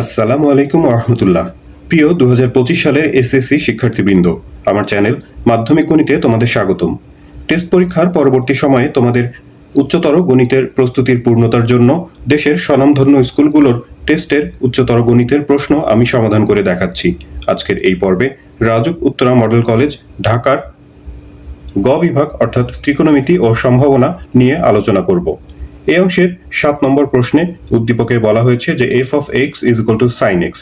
আসসালামু আলাইকুম রহমতুল্লাহ প্রিয় দু পঁচিশ সালের এসএসসি শিক্ষার্থীবৃন্দ, আমার চ্যানেল মাধ্যমিক গণিতে তোমাদের স্বাগতম। টেস্ট পরীক্ষার পরবর্তী সময়ে তোমাদের উচ্চতর গণিতের প্রস্তুতির পূর্ণতার জন্য দেশের স্বনামধন্য স্কুলগুলোর টেস্টের উচ্চতর গণিতের প্রশ্ন আমি সমাধান করে দেখাচ্ছি। আজকের এই পর্বে রাজুক উত্তরা মডেল কলেজ, ঢাকার গ বিভাগ অর্থাৎ ত্রিকোণমিতি ও সম্ভাবনা নিয়ে আলোচনা করব। এই অংশের সাত নম্বর প্রশ্নে উদ্দীপকে বলা হয়েছে যে F of X is equal to sine X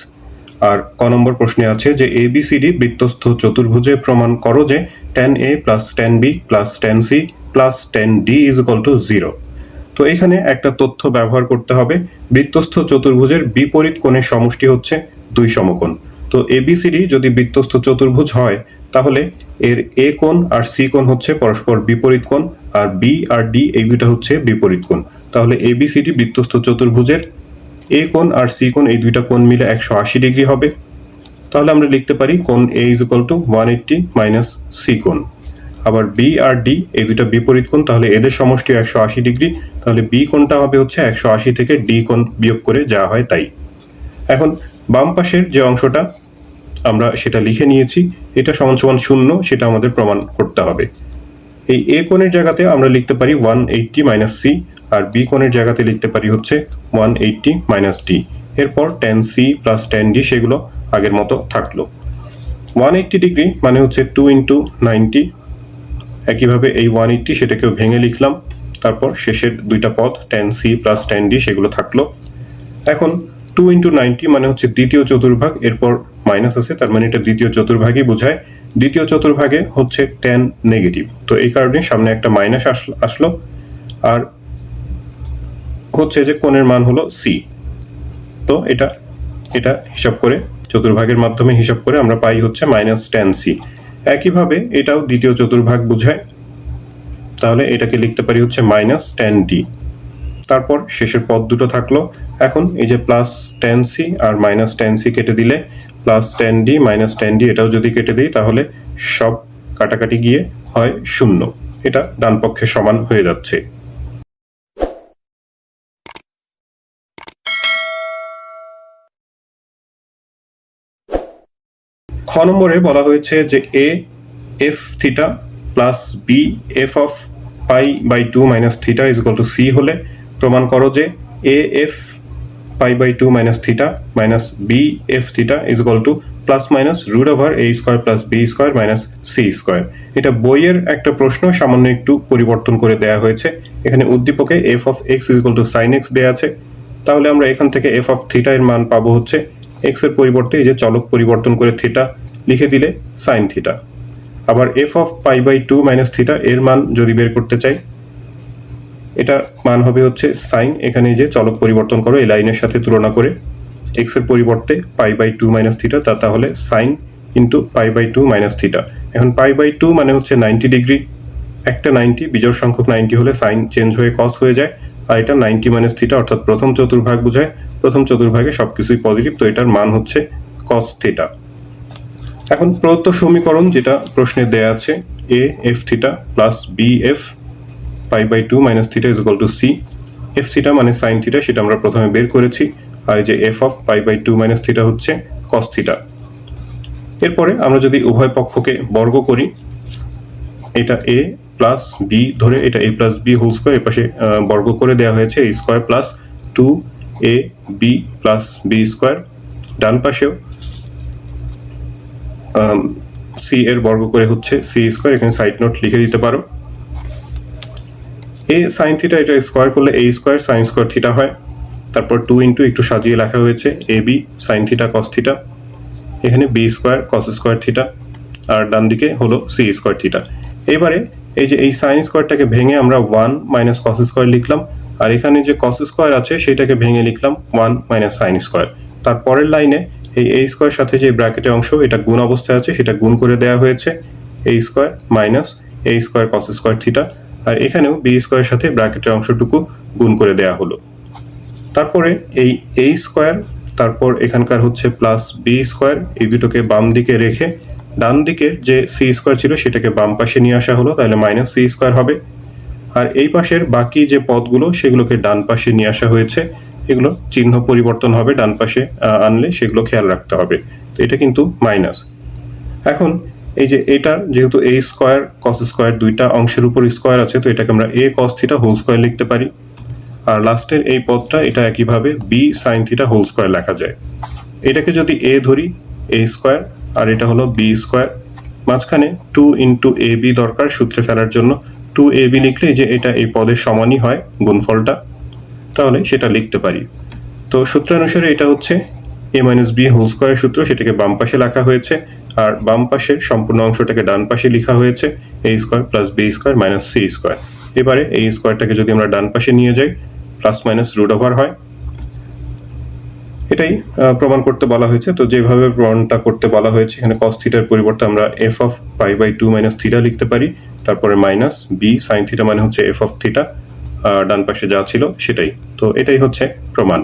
আর ক নম্বর প্রশ্নে আছে যে এ বি সি ডি বৃত্তস্থ চতুর্ভুজে প্রমাণ করো যে ten A plus ten B plus ten C plus ten D is equal to zero তো এখানে একটা তথ্য ব্যবহার করতে হবে বৃত্তস্থ চতুর্ভুজের বিপরীত কোণের সমষ্টি হচ্ছে দুই সমকোণ। তো এবিসিডি যদি বৃত্তস্থ চতুর্ভুজ হয়, তাহলে এর এ কোণ আর সি কোণ হচ্ছে পরস্পর বিপরীত কোণ। আর বি আর ডি এই দুইটা হচ্ছে বিপরীত কোণ। তাহলে এবিসিডি বৃত্তস্থ চতুর্ভুজের এ কোণ আর সি কোণ, এই দুইটা কোণ মিলে একশো আশি ডিগ্রি হবে। তাহলে আমরা লিখতে পারি কোণ A is equal to one eighty minus C কোণ। আবার বি আর ডি এই দুইটা বিপরীত কোণ, তাহলে এদের সমষ্টি একশো আশি ডিগ্রি। তাহলে বি কোণটা হবে হচ্ছে একশো আশি থেকে ডি কোণ বিয়োগ করে যা হয় তাই। এখন বাম পাশের যে অংশটা, আমরা সেটা লিখে নিয়েছি। এটা সমান সমান শূন্য, সেটা আমাদের প্রমাণ করতে হবে। এই এ কোণের জায়গাতে আমরা লিখতে পারি ওয়ান এইটটি মাইনাস সি আর বি কোণের জায়গাতে লিখতে পারি হচ্ছে ওয়ান এইটটি মাইনাস ডি এরপর ten C plus ten D সেগুলো আগের মতো থাকল। ওয়ান এইটটি ডিগ্রি মানে হচ্ছে টু ইন্টু নাইনটি একইভাবে এই ওয়ান এইটটি সেটাকেও ভেঙে লিখলাম। তারপর শেষের দুইটা পদ ten C plus ten D সেগুলো থাকল। এখন টু ইন্টু নাইনটি মানে হচ্ছে দ্বিতীয় চতুর্ভাগ, এরপর মাইনাস আছে, তার মানে এটা দ্বিতীয় চতুর্ভাগই বোঝায়। দ্বিতীয় চতুর্ভাগে হচ্ছে টেন নেগেটিভ তো এই কারণে সামনে একটা মাইনাস আসলো। আর হচ্ছে যে কোণের মান হলো সি তো এটা এটা হিসাব করে, চতুর্ভাগের মাধ্যমে হিসাব করে আমরা পাই হচ্ছে মাইনাস টেন সি একইভাবে এটাও দ্বিতীয় চতুর্ভাগ বোঝায়। তাহলে এটাকে লিখতে পারি হচ্ছে মাইনাস টেন ডি তারপর শেষের পদ দুটো থাকল। এখন এই যে প্লাস টেন সি আর মাইনাস টেন সি কেটে দিলে plus ten D minus ten D এটাও যদি কেটে দিই, তাহলে সব কাটাকাটি গিয়ে হয় শূন্য। এটা ডান পক্ষে সমান হয়ে যাচ্ছে। খ নম্বরে বলা হয়েছে যে A F theta plus B F of pi by two minus theta is two C হলে প্রমাণ করো যে A F pi by two minus theta minus B F theta is equal to plus minus root over A square plus B square minus C square এটা বইয়ের একটা প্রশ্ন, সামান্য একটু পরিবর্তন করে দেয়া হয়েছে। এখানে উদ্দীপকে F of X is equal to sine X দেওয়া আছে। তাহলে আমরা এখান থেকে এফ অফ থিটা এর মান পাবো হচ্ছে এক্সের পরিবর্তে, এই যে চলক পরিবর্তন করে থিটা লিখে দিলে সাইন থিটা আবার F of pi by two minus theta এর মান যদি বের করতে চাই এটা মান হবে হচ্ছে সাইন এখানে যে চলক পরিবর্তন করো, এই লাইনের সাথে তুলনা করে এক্সের পরিবর্তে pi by two minus theta, তা তাহলে sine into pi by two minus theta. এখন পাই বাই টু মানে হচ্ছে নাইনটি ডিগ্রি। একটা নাইনটি, বিজোড় সংখ্যক নাইনটি হলে সাইন চেঞ্জ হয়ে কস হয়ে যায়। আর এটা নাইনটি মাইনাস থিটা, অর্থাৎ প্রথম চতুর্ভাগ বোঝায়। প্রথম চতুর্ভাগে সব কিছুই পজিটিভ তো এটার মান হচ্ছে কস থিটা। এখন প্রদত্ত সমীকরণ যেটা প্রশ্নে দেয়া আছে A F theta plus B F pi by two minus theta is equal to C F theta মানে সাইন থিটা, সেটা আমরা প্রথমে বের করেছি। আর এই যে F of pi by two minus theta হচ্ছে কস থিটা। এরপরে আমরা যদি উভয় পক্ষকে বর্গ করি, এটা এ প্লাস বি ধরে এটা A plus B whole square এপাশে বর্গ করে দেওয়া হয়েছে A square plus two A B plus B square ডান পাশেও সি এর বর্গ করে হচ্ছে সি স্কোয়ার এখানে সাইড নোট লিখে দিতে পারো। এ সাইন থিটা এটা স্কোয়ার করলে A square sine square theta হয়। তারপর টু ইন্টু একটু সাজিয়ে লেখা হয়েছে A B sine theta cos theta এখানে B square cos square theta আর ডান দিকে হলো সি স্কোয়ার থিটা এবারে এই যে এই সাইন স্কোয়ারটাকে ভেঙে আমরা ওয়ান মাইনাস কস স্কোয়ার লিখলাম। আর এখানে যে কস স্কোয়ার আছে সেটাকে ভেঙে লিখলাম ওয়ান মাইনাস সাইন স্কোয়ার তার পরের লাইনে এই এ স্কোয়ার সাথে যে ব্র্যাকেটের অংশ, এটা গুণ অবস্থায় আছে, সেটা গুণ করে দেওয়া হয়েছে। A square minus A square cos square theta আর এখানেও বি স্কোয়ারের সাথে ব্র্যাকেটের অংশটুকু গুণ করে দেওয়া হলো। তারপরে এই এ স্কোয়ার তারপর এখানকার হচ্ছে প্লাস বি স্কোয়ার এই দুটোকে বাম দিকে রেখে ডান দিকের যে সি স্কোয়ার ছিল সেটাকে বাম পাশে নিয়ে আসা হলো, তাহলে মাইনাস সি স্কোয়ার হবে। আর এই পাশের বাকি যে পদগুলো, সেগুলোকে ডান পাশে নিয়ে আসা হয়েছে। এগুলো চিহ্ন পরিবর্তন হবে, ডান পাশে আনলে সেগুলো খেয়াল রাখতে হবে। তো এটা কিন্তু মাইনাস এখন এই যে এটা, যেহেতু এ স্কোয়ার কস স্কোয়ার দুইটা অংশের উপর স্কোয়ার আছে, তো এটাকে আমরা A cos theta whole square লিখতে পারি। আর লাস্টের এই পদটা এটা একইভাবে B sine theta whole square লেখা যায়। এটাকে যদি এ ধরি এ স্কোয়ার আর এটা হলো বি স্কোয়ার মাঝখানে টু ইন্টু এ বি দরকার সূত্রে ফেলার জন্য। টু এ বি লিখলে যে এটা এই পদের সমানই হয়, গুণফলটা। তাহলে সেটা লিখতে পারি। তো সূত্রানুসারে এটা হচ্ছে এ মাইনাস বি হোল স্কোয়ারের সূত্র সেটাকে বাম পাশে লেখা হয়েছে, আর বাম পাশের সম্পূর্ণ অংশটাকে ডান পাশে লেখা হয়েছে A square plus B square minus C square এবারে এই স্কোয়ারটাকে যদি আমরা ডান পাশে নিয়ে যাই প্লাস মাইনাস রুট ওভার হয়। এটাই প্রমাণ করতে বলা হয়েছে। তো যেভাবে প্রমাণটা করতে বলা হয়েছে, এখানে কস থিটার পরিবর্তে আমরা F of pi by two minus theta লিখতে পারি। তারপরে মাইনাস বি সাইন থিটা মানে হচ্ছে এফ অফ থিটা ডান পাশে যা ছিল সেটাই। তো এটাই হচ্ছে প্রমাণ।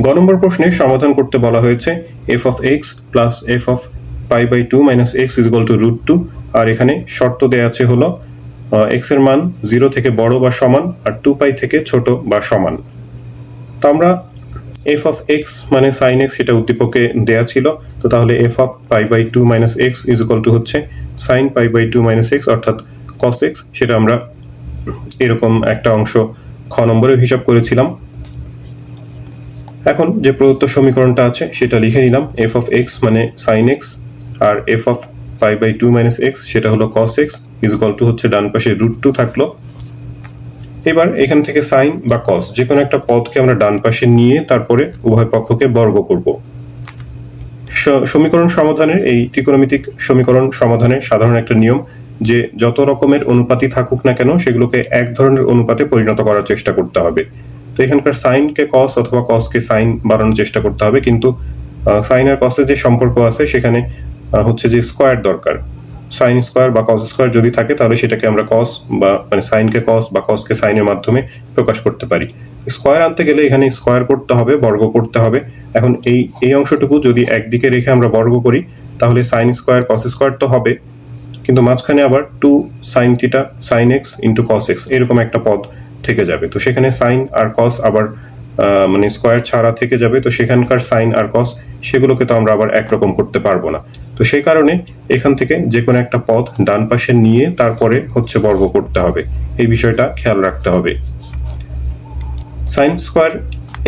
গ নম্বর প্রশ্নে সমাধান করতে বলা হয়েছে F of X plus F of pi by two minus X is two root two আর এখানে শর্ত দেয়া আছে হলো এক্সের মান জিরো থেকে বড় বা সমান আর টু পাই থেকে ছোট বা সমান। তো আমরা এফ অফ এক্স মানে সাইন এক্স সেটা উদ্দীপকে দেয়া ছিল, তো তাহলে F of pi by two minus X is two হচ্ছে sine pi by two minus X অর্থাৎ কস এক্স সেটা আমরা এরকম একটা অংশ খ নম্বরে হিসাব করেছিলাম। এখন যে প্রদত্ত সমীকরণটা আছে, সেটা লিখে নিলাম এফ অফ এক্স মানে sine X R F of five by two minus X সেটা হলো কস এক্স ইজ টু হচ্ছে ডান পাশে রুট টু থাকল। এবার এখান থেকে সাইন বা কস যে কোনো একটা পদকে আমরা ডান পাশে নিয়ে তারপরে উভয় পক্ষকে বর্গ করব। সমীকরণ সমাধানের এই ত্রিকোণমিতিক সমীকরণ সমাধানের সাধারণ একটা নিয়ম, যে যত রকমের অনুপাতই থাকুক না কেন, সেগুলোকে এক ধরনের অনুপাতে পরিণত করার চেষ্টা করতে হবে। তো এখানকার সাইনকে কস অথবা কসকে সাইন বাড়ানোর চেষ্টা করতে হবে। কিন্তু সাইন আর কসের যে সম্পর্ক আছে, সেখানে হচ্ছে যে স্কোয়ার দরকার। সাইন স্কোয়ার বা কস স্কোয়ার যদি থাকে, তাহলে সেটাকে আমরা কস বা মানে সাইনকে কস বা কসকে সাইনের মাধ্যমে প্রকাশ করতে পারি। স্কোয়ার আনতে গেলে এখানে স্কোয়ার করতে হবে, বর্গ করতে হবে। এখন এই এই অংশটুকু যদি একদিকে রেখে আমরা বর্গ করি, তাহলে সাইন স্কোয়ার কস স্কোয়ার তো হবে। কিন্তু মাঝখানে আবার two sine theta sine X into cos X এরকম একটা পদ থেকে যাবে। তো সেখানে সাইন আর কস আবার মানে স্কোয়ার ছাড়া থেকে যাবে। তো সেখানকার সাইন আর কস সেগুলোকে তো আমরা আবার একরকম করতে পারব না। তো সেই কারণে এখান থেকে যে কোনো একটা পথ ডান পাশে নিয়ে তারপরে হচ্ছে বর্গ করতে হবে। এই বিষয়টা খেয়াল রাখতে হবে। সাইন স্কোয়ার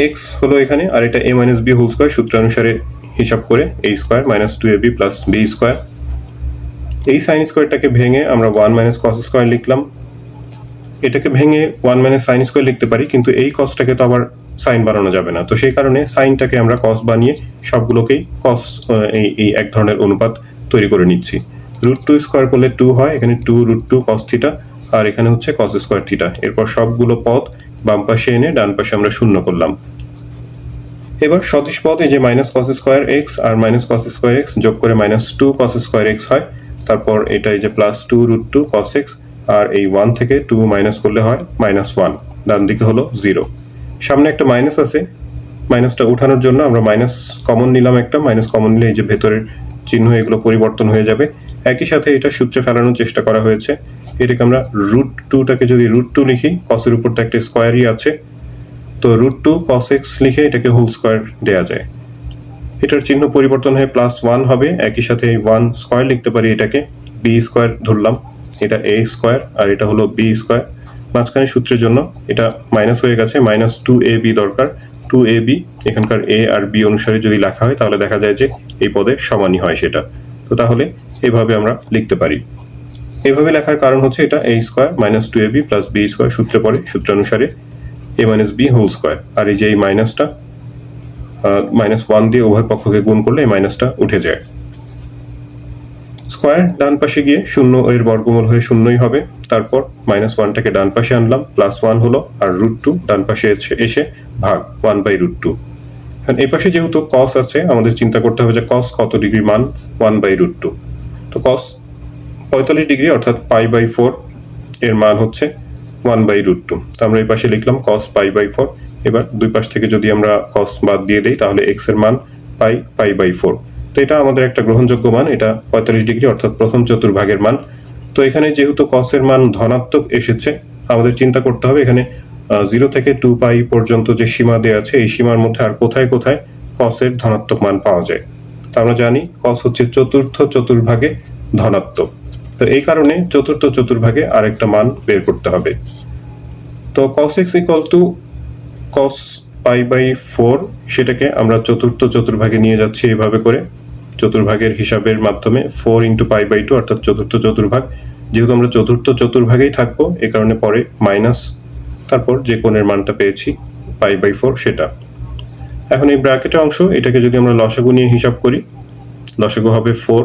এক্স হলো এখানে, আর এটা A minus B whole square সূত্রানুসারে হিসাব করে A square minus two A B plus B square এই সাইন স্কোয়ারটাকে ভেঙে আমরা ওয়ান মাইনাস কস স্কোয়ার লিখলাম। এটাকে ভেঙে ওয়ান মাইনাস সাইন স্কোয়ার লিখতে পারি, কিন্তু এই কসটাকে তো আবার সাইন বানানো যাবে না। তো সেই কারণে সাইনটাকে আমরা কস বানিয়ে সবগুলোকেই কস এই এই এক ধরনের অনুপাত তৈরি করে নিচ্ছি। রুট টু স্কোয়ার করলে টু হয়, এখানে two root two cos theta আর এখানে হচ্ছে কস স্কোয়ার থিটা এরপর সবগুলো পদ বাম পাশে এনে ডান পাশে আমরা শূন্য করলাম। এবার সতীশ পদ, এই যে মাইনাস কস স্কোয়ার এক্স আর মাইনাস কস স্কোয়ার এক্স যোগ করে minus two cos square X হয়। তারপর এটা এই যে plus two root two cos X আর এই ওয়ান থেকে টু মাইনাস করলে হয় মাইনাস ওয়ান ডান দিকে হলো জিরো সামনে একটা মাইনাস আছে। মাইনাসটা উঠানোর জন্য আমরা মাইনাস কমন নিলাম একটা। মাইনাস কমন নিলে এই যে ভেতরের চিহ্ন, এগুলো পরিবর্তন হয়ে যাবে। একই সাথে এটা সূত্রে ফেলানোর চেষ্টা করা হয়েছে। এটাকে আমরা রুট টুটাকে যদি রুট টু লিখি কসের উপর তো একটা স্কোয়ারই আছে। তো রুট টু কস এক্স লিখে এটাকে হোল স্কোয়ার দেওয়া যায়। এটার চিহ্ন পরিবর্তন হয়ে প্লাস ওয়ান হবে। একই সাথে ওয়ান স্কোয়ার লিখতে পারি এটাকে। বি স্কোয়ার ধরলাম। এটা এ স্কোয়ার আর এটা হলো বি স্কোয়ার মাঝখানে সূত্রের জন্য এটা মাইনাস হয়ে গেছে মাইনাস টু এ বি দরকার। টু এ বি এখানকার এ আর বি অনুসারে যদি লেখা হয়, তাহলে দেখা যায় যে এই পদে সমানই হয় সেটা। তো তাহলে এভাবে আমরা লিখতে পারি। এভাবে লেখার কারণ হচ্ছে এটা A square minus two A B plus B square সূত্রে পড়ে সূত্রানুসারে A minus B whole square আর এই যে এই মাইনাসটা মাইনাস ওয়ান দিয়ে উভয় পক্ষকে গুণ করলে এই মাইনাসটা উঠে যায়। স্কোয়ার ডান পাশে গিয়ে শূন্য এর বর্গমূল হয়ে শূন্যই হবে। তারপর মাইনাস ওয়ানটাকে ডান পাশে আনলাম প্লাস ওয়ান হলো আর রুট টু ডান পাশে এসে- ভাগ ওয়ান বাই রুট টু এখন এই পাশে যেহেতু কস আছে, আমাদের চিন্তা করতে হবে যে কস কত ডিগ্রি মান? ওয়ান বাই রুট টু তো কস পঁয়তাল্লিশ ডিগ্রি অর্থাৎ পাই বাই ফোর এর মান হচ্ছে ওয়ান বাই রুট টু তো আমরা এই পাশে লিখলাম কস পাই বাই ফোর এবার দুই পাশ থেকে যদি আমরা কস বাদ দিয়ে দিই, তাহলে এক্সের মান পাই পাই বাই ফোর তো এটা আমাদের একটা গ্রহণযোগ্য মান, এটা পঁয়তাল্লিশ ডিগ্রি, অর্থাৎ প্রথম চতুর্ভাগের মান। তো এখানে যেহেতু কসের মান ধনাত্মক এসেছে, আমাদের চিন্তা করতে হবে এখানে জিরো থেকে টু পাই পর্যন্ত যে সীমা দেওয়া আছে, এই সীমার মধ্যে আর কোথায় কোথায় কসের ধনাত্মক মান পাওয়া যায়। তা আমরা জানি কস হচ্ছে চতুর্থ চতুর্ভাগে ধনাত্মক। তো এই কারণে চতুর্থ চতুর্ভাগে আরেকটা মান বের করতে হবে। তো cos X equal to cos pi by four সেটাকে আমরা চতুর্থ চতুর্ভাগে নিয়ে যাচ্ছি এভাবে করে। চতুর্ভাগের হিসাবের মাধ্যমে four into pi by two অর্থাৎ চতুর্থ চতুর্ভাগ। যেহেতু আমরা চতুর্থ চতুর্ভাগেই থাকব, এ কারণে পরে মাইনাস তারপর যে কোণের মানটা পেয়েছি পাই বাই ফোর সেটা। এখন এই ব্র্যাকেটের অংশ, এটাকে যদি আমরা লসাগু নিয়ে হিসাব করি, লসাগু হবে ফোর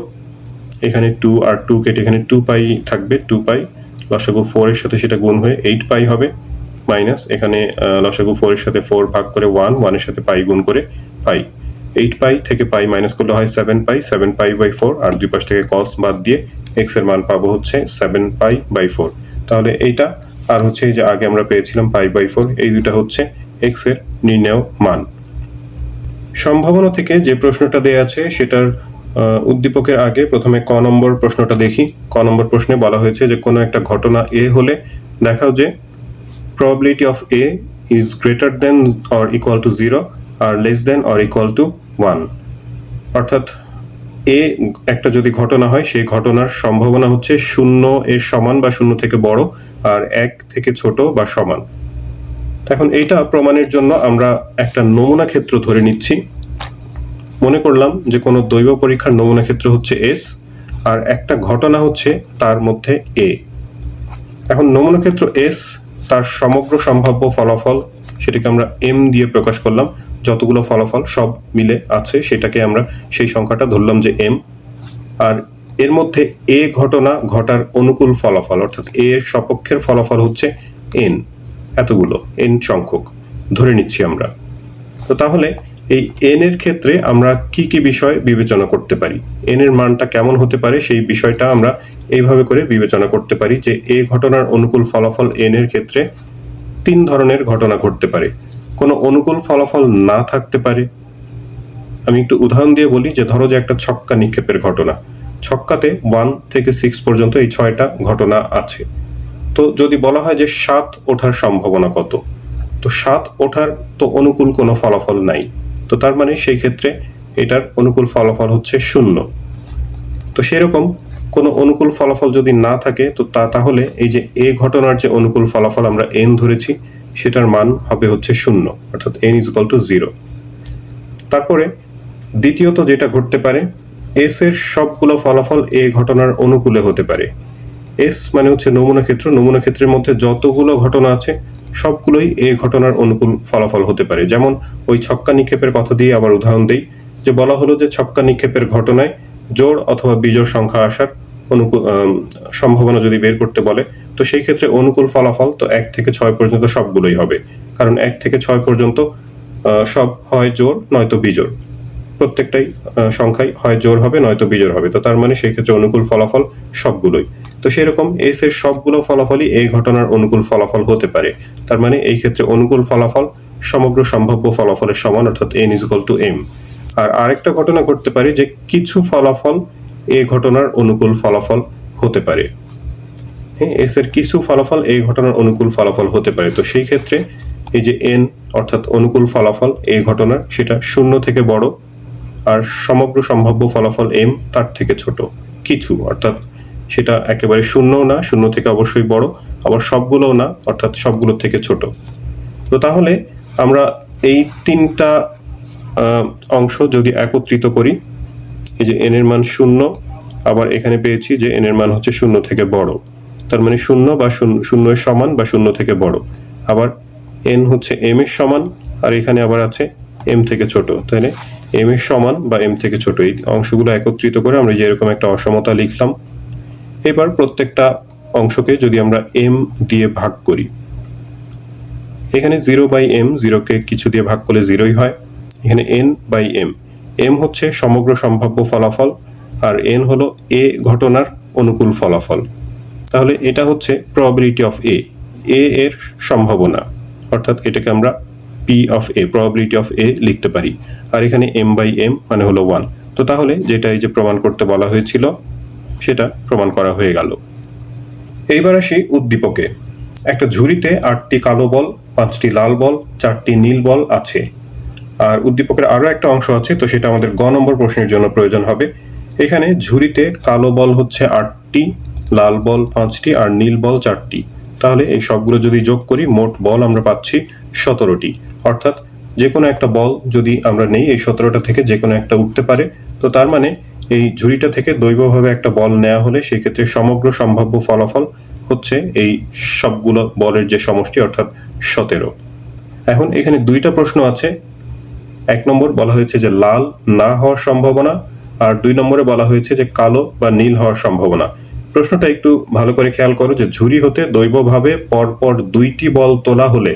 এখানে টু আর টু কেটে এখানে টু পাই থাকবে টু পাই লসাগু ফোরের সাথে সেটা গুণ হয়ে এইট পাই হবে মাইনাস এখানে লসাগু ফোর এর সাথে ফোর ভাগ করে ওয়ান ওয়ানের সাথে পাই গুণ করে পাই এইট পাই থেকে পাই মাইনাস করলে হয় seven pi seven pi by four আর দুই পাশ থেকে কস বাদ দিয়ে এক্সের মান পাবো হচ্ছে সেভেন পাই বাই ফোর তাহলে এইটা, আর হচ্ছে এই যে আগে আমরা পেয়েছিলাম পাই বাই ফোর এই দুটা হচ্ছে এক্সের নির্ণেয় মান। সম্ভাবনা থেকে যে প্রশ্নটা দেয়া আছে, সেটার উদ্দীপকের আগে প্রথমে ক নম্বর প্রশ্নটা দেখি। ক নম্বর প্রশ্নে বলা হয়েছে যে কোনো একটা ঘটনা এ হলে দেখাও যে probability of A is greater than or equal to 0 R less than or equal to 1 অর্থাৎ এ একটা যদি ঘটনা হয়, সেই ঘটনার সম্ভাবনা হচ্ছে শূন্য এর সমান বা শূন্য থেকে বড় আর এক থেকে ছোট বা সমান। এখন এইটা প্রমাণের জন্য আমরা একটা নমুনা ক্ষেত্র ধরে নিচ্ছি। মনে করলাম যে কোনো দৈব পরীক্ষার নমুনা ক্ষেত্র হচ্ছে এস আর একটা ঘটনা হচ্ছে তার মধ্যে এ এখন নমুনা ক্ষেত্র এস তার সমগ্র সম্ভাব্য ফলাফল, সেটাকে আমরা এম দিয়ে প্রকাশ করলাম যতগুলো ফলাফল সব মিলে আছে, সেটাকে আমরা সেই সংখ্যাটা ধরলাম যে এম আর এর মধ্যে এ ঘটনা ঘটার অনুকূল ফলাফল, অর্থাৎ এ এর সপক্ষের ফলাফল হচ্ছে এন এতগুলো এন সংখ্যক। ধরে নিচ্ছি আমরা। তো তাহলে এই এন এর ক্ষেত্রে আমরা কি কি বিষয় বিবেচনা করতে পারি? এন এর মানটা কেমন হতে পারে? সেই বিষয়টা আমরা এইভাবে করে বিবেচনা করতে পারি যে এ ঘটনার অনুকূল ফলাফল এন এর ক্ষেত্রে তিন ধরনের ঘটনা ঘটতে পারে। কোনো অনুকূল ফলাফল না থাকতে পারে। আমি একটু উদাহরণ দিয়ে বলি যে, ধরো যে একটা ছক্কা নিক্ষেপের ঘটনা। ছক্কাতে ওয়ান থেকে সিক্স পর্যন্ত এই ছয়টা ঘটনা আছে। তো যদি বলা হয় যে সাত ওঠার সম্ভাবনা কত? তো সাত ওঠার তো অনুকূল কোনো ফলাফল নাই। তো তার মানে সেই ক্ষেত্রে এটার অনুকূল ফলাফল হচ্ছে শূন্য। তো সেরকম কোনো অনুকূল ফলাফল যদি না থাকে, তো তা তাহলে এই যে এ ঘটনার যে অনুকূল ফলাফল আমরা এন ধরেছি সেটার মান হবে হচ্ছে শূন্য, অর্থাৎ N is equal to zero তারপরে দ্বিতীয়ত যেটা ঘটতে পারে এস এর সবগুলো ফলাফল এ ঘটনার অনুকূলে হতে পারে। এস মানে হচ্ছে নমুনা ক্ষেত্র, নমুনা ক্ষেত্রের মধ্যে যতগুলো ঘটনা আছে, সবগুলোই এ ঘটনার অনুকূল ফলাফল হতে পারে। যেমন ওই ছক্কা নিক্ষেপের কথা দিয়ে আবার উদাহরণ দেই, যে বলা হলো যে ছক্কা নিক্ষেপের ঘটনায় জোড় অথবা বিজোড় সংখ্যা আসার অনুকূল সম্ভাবনা যদি বের করতে বলে তো সেই ক্ষেত্রে অনুকূল ফলাফল তো এক থেকে ছয় পর্যন্ত সবগুলোই হবে। কারণ এক থেকে ছয় পর্যন্ত সব হয় জোর, নয়তো বিজোর প্রত্যেকটাই সংখ্যায় হয় জোর হবে, নয়তো বিজোর হবে। তো তার মানে সেই ক্ষেত্রে অনুকূল ফলাফল সবগুলোই। তো সেরকম এস এর সবগুলো ফলাফলই এই ঘটনার অনুকূল ফলাফল হতে পারে। তার মানে এই ক্ষেত্রে অনুকূল ফলাফল সমগ্র সম্ভাব্য ফলাফলের সমান, অর্থাৎ এন ইজ টু এম আর আরেকটা ঘটনা ঘটতে পারে যে কিছু ফলাফল এই ঘটনার অনুকূল ফলাফল হতে পারে। হ্যাঁ এস এর কিছু ফলাফল এই ঘটনার অনুকূল ফলাফল হতে পারে। তো সেই ক্ষেত্রে এই যে এন অর্থাৎ অনুকূল ফলাফল এই ঘটনার, সেটা শূন্য থেকে বড় আর সমগ্র সম্ভাব্য ফলাফল এম তার থেকে ছোট। কিছু অর্থাৎ সেটা একেবারে শূন্যও না, শূন্য থেকে অবশ্যই বড়, আবার সবগুলোও না, অর্থাৎ সবগুলোর থেকে ছোট। তো তাহলে আমরা এই তিনটা অংশ যদি একত্রিত করি, এই যে এন এর মান শূন্য, আবার এখানে পেয়েছি যে এন এর মান হচ্ছে শূন্য থেকে বড়। তার মানে শূন্য বা শূন্য শূন্য এর সমান বা শূন্য থেকে বড়। আবার এন হচ্ছে এম এর সমান, আর এখানে আবার আছে এম থেকে ছোট তাহলে এম এর সমান বা এম থেকে ছোট, এই অংশগুলো একত্রিত করে আমরা যে এরকম একটা অসমতা লিখলাম। এবার প্রত্যেকটা অংশকে যদি আমরা এম দিয়ে ভাগ করি, এখানে জিরো বাই এম জিরোকে কিছু দিয়ে ভাগ করলে জিরোই হয়। এখানে এন বাই এম এম হচ্ছে সমগ্র সম্ভাব্য ফলাফল, আর এন হলো এ ঘটনার অনুকূল ফলাফল। তাহলে এটা হচ্ছে প্রবাবিলিটি অফ এ এ এর সম্ভাবনা, অর্থাৎ এটাকে আমরা P of A probability of A লিখতে পারি। আর এখানে এম বাই এম মানে হলো ওয়ান তো তাহলে যেটা এই যে প্রমাণ করতে বলা হয়েছিল, সেটা প্রমাণ করা হয়ে গেল। এইবার আসি উদ্দীপকে। একটা ঝুড়িতে আটটি কালো বল, পাঁচটি লাল বল, চারটি নীল বল আছে। আর উদ্দীপকের আরও একটা অংশ আছে, তো সেটা আমাদের গ নম্বর প্রশ্নের জন্য প্রয়োজন হবে। এখানে ঝুড়িতে কালো বল হচ্ছে আটটি লাল বল পাঁচটি আর নীল বল চারটি। তাহলে এই সবগুলো যদি যোগ করি, মোট বল আমরা পাচ্ছি সতেরোটি। অর্থাৎ যে কোনো একটা বল যদি আমরা নেই, এই সতেরোটা থেকে যে কোনো একটা উঠতে পারে। তো তার মানে এই ঝুড়িটা থেকে দৈবভাবে একটা বল নেওয়া হলে সেক্ষেত্রে সমগ্র সম্ভাব্য ফলাফল হচ্ছে এই সবগুলো বলের যে সমষ্টি, অর্থাৎ সতেরো। এখন এখানে দুইটা প্রশ্ন আছে। এক নম্বর বলা হয়েছে যে লাল না হওয়ার সম্ভাবনা, আর দুই নম্বরে বলা হয়েছে যে কালো বা নীল হওয়ার সম্ভাবনা। প্রশ্নটা একটু ভালো করে খেয়াল করো যে ঝুড়ি হতে দৈবভাবে পরপর দুইটি বল তোলা হলে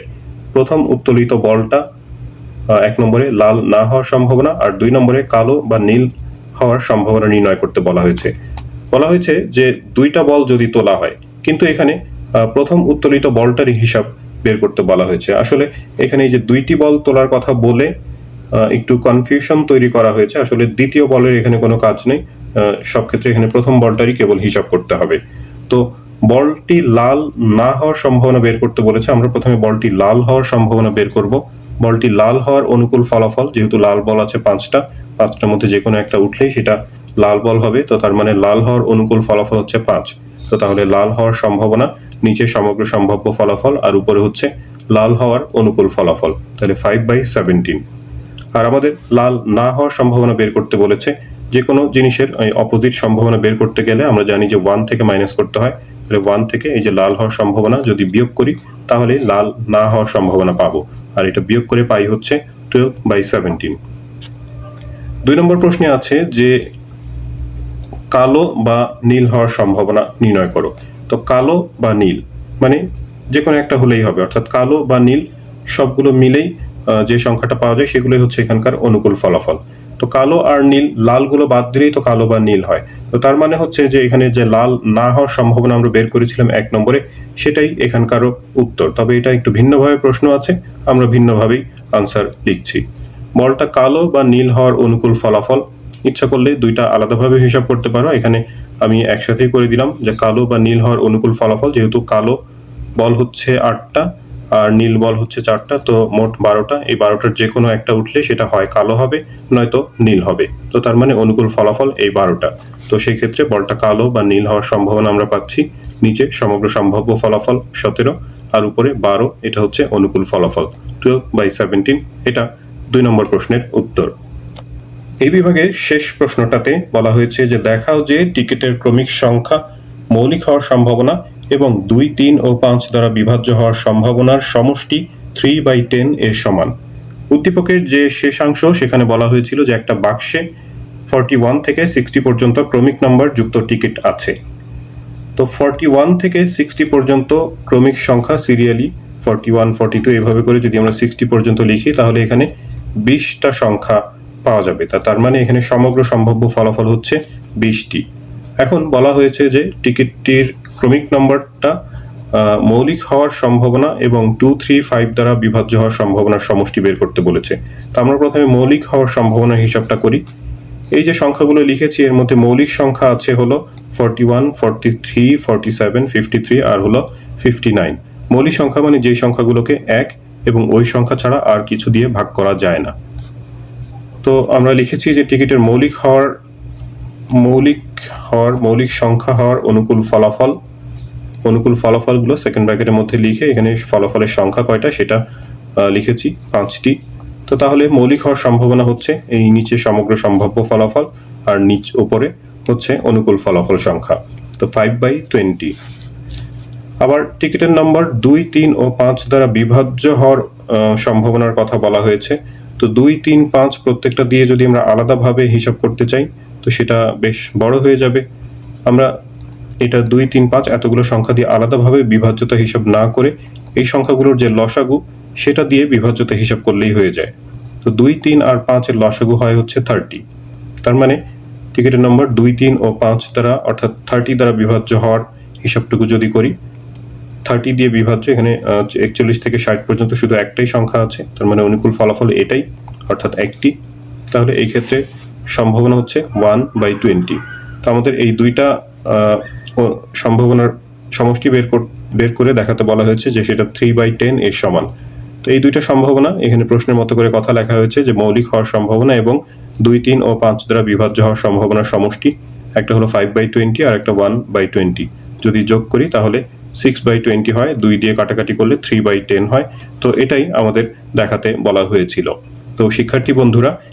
প্রথম উত্তোলিত বলটা এক নম্বরে লাল না হওয়ার সম্ভাবনা আর দুই নম্বরে কালো বা নীল হওয়ার সম্ভাবনা নির্ণয় করতে বলা হয়েছে। বলা হয়েছে যে দুইটা বল যদি তোলা হয়, কিন্তু এখানে প্রথম উত্তোলিত বলটারই হিসাব বের করতে বলা হয়েছে। আসলে এখানে যে দুইটি বল তোলার কথা বলে একটু কনফিউশন তৈরি করা হয়েছে। আসলে দ্বিতীয় বলের এখানে কোনো কাজ নেই। সব ক্ষেত্রে এখানে প্রথম বলটারই কেবল হিসাব করতে হবে। তো বলটি লাল না হওয়ার সম্ভাবনা বের করতে বলেছে, আমরা প্রথমে বলটি লাল হওয়ার সম্ভাবনা বের করব। বলটি লাল হওয়ার অনুকূল ফলাফল, যেহেতু লাল বল আছে পাঁচটা, পাঁচটার মধ্যে যে কোনো একটা উঠলেই সেটা লাল বল হবে, তো তার মানে লাল হওয়ার অনুকূল ফলাফল হচ্ছে পাঁচ। তো তাহলে লাল হওয়ার সম্ভাবনা, নিচে সমগ্র সম্ভাব্য ফলাফল, আর উপরে হচ্ছে লাল হওয়ার অনুকূল ফলাফল। তাহলে ফাইভ বাই সেভেন্টিন আর আমাদের লাল না হওয়ার সম্ভাবনা বের করতে বলেছে যে কোনো জিনিসের অপোজিট সম্ভাবনা বের করতে গেলে আমরা জানি যে ওয়ান থেকে মাইনাস করতে হয়। তাহলে ওয়ান থেকে এই যে লাল হওয়ার সম্ভাবনা যদি বিয়োগ করি, তাহলে লাল না হওয়ার সম্ভাবনা পাবো। আর এটা বিয়োগ করে পাই হচ্ছে টুয়েলভ বাই সেভেন্টিন দুই নম্বর প্রশ্নে আছে যে কালো বা নীল হওয়ার সম্ভাবনা নির্ণয় করো। তো কালো বা নীল মানে যে কোনো একটা হলেই হবে। অর্থাৎ কালো বা নীল সবগুলো মিলেই যে সংখ্যাটা পাওয়া যায় সেগুলোই হচ্ছে এখানকার অনুকূল ফলাফল। তো কালো আর নীল, লালগুলো বাদ দিলেই তো কালো বা নীল হয়। তো তার মানে হচ্ছে যে এখানে যে লাল না হওয়ার সম্ভাবনা আমরা বের করেছিলাম এক নম্বরে, সেটাই এখানকারও উত্তর। তবে এটা একটু ভিন্নভাবে প্রশ্ন আছে, আমরা ভিন্নভাবেই আনসার লিখছি। বলটা কালো বা নীল হওয়ার অনুকূল ফলাফল, ইচ্ছা করলে দুইটা আলাদাভাবে হিসাব করতে পারো। এখানে আমি একসাথেই করে দিলাম যে কালো বা নীল হওয়ার অনুকূল ফলাফল, যেহেতু কালো বল হচ্ছে আটটা আর নীল বল হচ্ছে চারটা, তো মোট বারোটা। এই বারোটার যে কোনো একটা উঠলে সেটা হয় কালো হবে, নয়তো নীল হবে। তো তার মানে অনুকূল ফলাফল এই বারোটা। তো সেই ক্ষেত্রে বলটা কালো বা নীল হওয়ার সম্ভাবনা আমরা পাচ্ছি। নিচে সমগ্র সম্ভাব্য ফলাফল সতেরো, আর উপরে বারো, এটা হচ্ছে অনুকূল ফলাফল। টুয়েলভ বাই সেভেন্টিন এটা দুই নম্বর প্রশ্নের উত্তর। এই বিভাগের শেষ প্রশ্নটাতে বলা হয়েছে যে দেখাও যে টিকিটের ক্রমিক সংখ্যা মৌলিক হওয়ার সম্ভাবনা এবং দুই, তিন ও পাঁচ দ্বারা বিভাজ্য হওয়ার সম্ভাবনার সমষ্টি থ্রি বাই টেন এর সমান। উদ্দীপকের যে শেষাংশ, সেখানে বলা হয়েছিল যে একটা বাক্সে ফর্টি ওয়ান থেকে সিক্সটি পর্যন্ত ক্রমিক নাম্বার যুক্ত টিকিট আছে। তো ফর্টি ওয়ান থেকে সিক্সটি পর্যন্ত ক্রমিক সংখ্যা serially forty one, forty two এভাবে করে যদি আমরা সিক্সটি পর্যন্ত লিখি, তাহলে এখানে বিশটা সংখ্যা পাওয়া যাবে। তা তার মানে এখানে সমগ্র সম্ভাব্য ফলাফল হচ্ছে বিশটি। এখন বলা হয়েছে যে টিকিটটির ক্রমিক নম্বরটা মৌলিক হওয়ার সম্ভাবনা এবং টু থ্রি ফাইভ দ্বারা বিভাজ্য হওয়ার সম্ভাবনার সমষ্টি বের করতে বলেছে। তো আমরা প্রথমে মৌলিক হওয়ার সম্ভাবনার হিসাবটা করি। এই যে সংখ্যাগুলো লিখেছি, এর মধ্যে মৌলিক সংখ্যা আছে হলো forty one forty three forty seven fifty three আর হলো ফিফটি নাইন মৌলিক সংখ্যা মানে যেই সংখ্যাগুলোকে এক এবং ওই সংখ্যা ছাড়া আর কিছু দিয়ে ভাগ করা যায় না। তো আমরা লিখেছি যে টিকিটের মৌলিক হওয়ার মৌলিক হওয়ার, মৌলিক সংখ্যা হওয়ার অনুকূল ফলাফল, অনুকূল ফলাফলগুলো সেকেন্ড ব্র্যাকেটের মধ্যে লিখে এখানে ফলাফলের সংখ্যা কয়টা সেটা লিখেছি, পাঁচটি। তো তাহলে মৌলিক হওয়ার সম্ভাবনা হচ্ছে এই নিচে সমগ্র সম্ভাব্য ফলাফল আর নিচ উপরে হচ্ছে অনুকূল ফলাফল সংখ্যা। তো ফাইভ বাই টোয়েন্টি আবার টিকিটের নাম্বার দুই, তিন ও পাঁচ দ্বারা বিভাজ্য হওয়ার সম্ভাবনার কথা বলা হয়েছে। তো দুই, তিন, পাঁচ প্রত্যেকটা দিয়ে যদি আমরা আলাদাভাবে হিসাব করতে চাই তো সেটা বেশ বড় হয়ে যাবে। আমরা এটা দুই, তিন, পাঁচ এতগুলো সংখ্যা দিয়ে আলাদাভাবে বিভাজ্যতা হিসাব না করে এই সংখ্যাগুলোর যে লসাগু, সেটা দিয়ে বিভাজ্যতা হিসাব করলেই হয়ে যায়। তো দুই, তিন আর পাঁচের লসাগু হয় হচ্ছে থার্টি। তার মানে টিকিটের নম্বর দুই, তিন ও পাঁচ দ্বারা, অর্থাৎ থার্টি দ্বারা বিভাজ্য হওয়ার হিসাবটুকু যদি করি, থার্টি দিয়ে বিভাজ্য, এখানে একচল্লিশ থেকে ষাট পর্যন্ত শুধু একটাই সংখ্যা আছে, তার মানে অনুকূল ফলাফল এটাই, অর্থাৎ একটি। তাহলে এই ক্ষেত্রে সম্ভাবনা হচ্ছে ওয়ান বাই টোয়েন্টি। তো আমাদের এই দুইটা সম্ভাবনার সমষ্টি বের বের করে দেখাতে বলা হয়েছে যে সেটা থ্রি বাই টেন এর সমান। তো এই দুইটা সম্ভাবনা, এখানে প্রশ্নের মতো করে কথা লেখা হয়েছে যে মৌলিক হওয়ার সম্ভাবনা এবং দুই, তিন ও পাঁচ দ্বারা বিভাজ্য হওয়ার সম্ভাবনার সমষ্টি। একটা হলো ফাইভ বাই টোয়েন্টি আর একটা ওয়ান বাই টোয়েন্টি যদি যোগ করি তাহলে সিক্স বাই টোয়েন্টি হয়, দুই দিয়ে কাটাকাটি করলে থ্রি বাই টেন হয়। তো এটাই আমাদের দেখাতে বলা হয়েছিল। তো শিক্ষার্থী বন্ধুরা